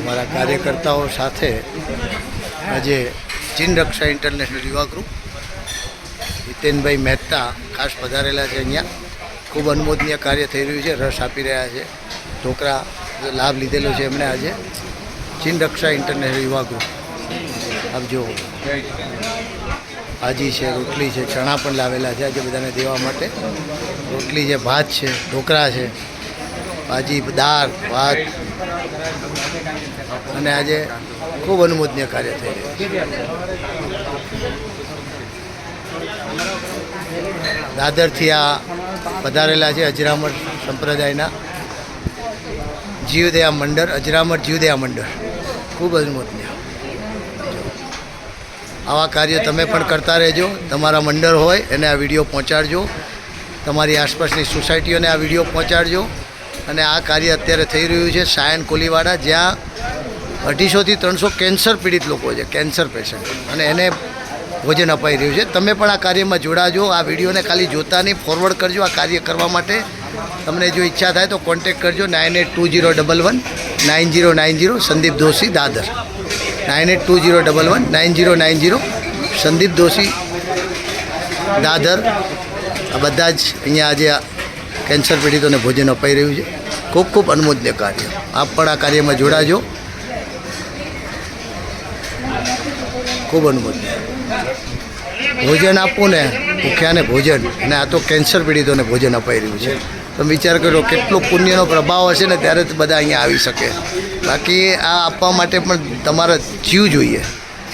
અમારા કાર્યકર્તાઓ સાથે આજે ચીન રક્ષા ઇન્ટરનેશનલ યુવા ગ્રુપ, હિતેનભાઈ મહેતા ખાસ પધારેલા છે અહીંયા. ખૂબ અનુમોદનીય કાર્ય થઈ રહ્યું છે, રસ આપી રહ્યા છે. છોકરા લાભ લીધેલો છે એમણે આજે. ચીન રક્ષા ઇન્ટરનેશનલ યુવા ગ્રુપ. આપ જો ભાજી છે, રોટલી છે, ચણા પણ લાવેલા છે આજે બધાને દેવા માટે. રોટલી છે, ભાત છે ઢોકળા છે. ભાજી દાળ ભાત અને આજે ખૂબ અનુમોદનીય કાર્ય થઈ રહ્યું દાદરથી આ પધારેલા છે અજરામર સંપ્રદાયના જીવદયા મંડળ, અજરામર જીવદયા મંડળ. ખૂબ અનુમોદનીય. આવા કાર્યો તમે પણ કરતા રહેજો. તમારા મંડળ હોય એને આ વીડિયો પહોંચાડજો. તમારી આસપાસની સોસાયટીઓને આ વીડિયો પહોંચાડજો. અને આ કાર્ય અત્યારે થઈ રહ્યું છે સાયન કોલીવાડા, જ્યાં અઢીસોથી ત્રણસો કેન્સર પીડિત લોકો છે, કેન્સર પેશન્ટ. અને એને ભોજન અપાઈ રહ્યું છે. તમે પણ આ કાર્યમાં જોડાજો. આ વિડીયોને ખાલી જોતા નહીં ફોરવર્ડ કરજો આ કાર્ય કરવા માટે. તમને જો ઈચ્છા થાય તો કોન્ટેક્ટ કરજો nine eight two zero double one, nine zero nine zero, Sandeep Doshi, Dadar. Nine eight two zero double one, nine zero nine zero, Sandeep Doshi, Dadar. આ બધા જ અહીંયા આજે કેન્સર પીડિતોને ભોજન અપાઈ રહ્યું છે. ખૂબ ખૂબ અનુમોદન્ય કાર્ય. આપ પણ આ કાર્યમાં જોડાજો. ખૂબ અનુમોદન્ય. ભોજન આપવું ને, ભૂખ્યાને ભોજન. અને આ તો કેન્સર પીડિતોને ભોજન અપાઈ રહ્યું છે. તમે વિચાર કરો, કેટલો પુણ્યનો પ્રભાવ હશે ને ત્યારે જ બધા અહીંયા આવી શકે. બાકી આ આપવા માટે પણ તમારા જીવ જોઈએ.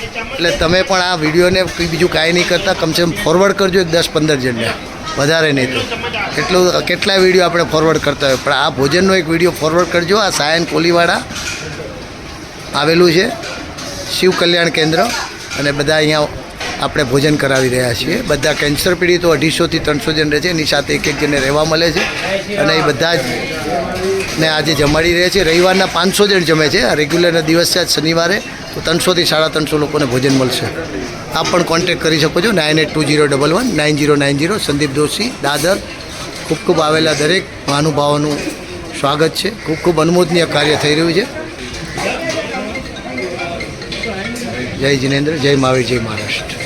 એટલે તમે પણ આ વિડીયોને બીજું કાંઈ નહીં કરતા. કમસે કમ ફોરવર્ડ કરજો એક દસ પંદર જણને. વધારે નહીં તો. કેટલું, કેટલા વીડિયો આપણે ફોરવર્ડ કરતા હોય? પણ આ ભોજનનો એક વીડિયો ફોરવર્ડ કરજો. આ સાયન કોલીવાડા આવેલું છે. શિવ કલ્યાણ કેન્દ્ર. અને બધા અહીંયા આપણે ભોજન કરાવી રહ્યા છીએ. બધા કેન્સર પીડિતો અઢીસોથી ત્રણસો જણ રહે છે. એની સાથે એક એક જણને રહેવા મળે છે. અને એ બધા જ ને આજે જમાડી રહ્યા છે, રવિવારના પાંચસો જણ જમે છે. આ રેગ્યુલરના દિવસ છે આજ શનિવારે તો ત્રણસોથી સાડા ત્રણસો લોકોને ભોજન મળશે. આપ પણ કોન્ટેક્ટ કરી શકો છો. Nine eight two zero double one nine zero nine zero Sandeep Doshi Dadar, ખૂબ ખૂબ આવેલા દરેક મહાનુભાવોનું સ્વાગત છે. ખૂબ ખૂબ અનુમોદનીય કાર્ય થઈ રહ્યું છે. જય જિનેન્દ્ર, જય મહાવીર, જય મહારાષ્ટ્ર.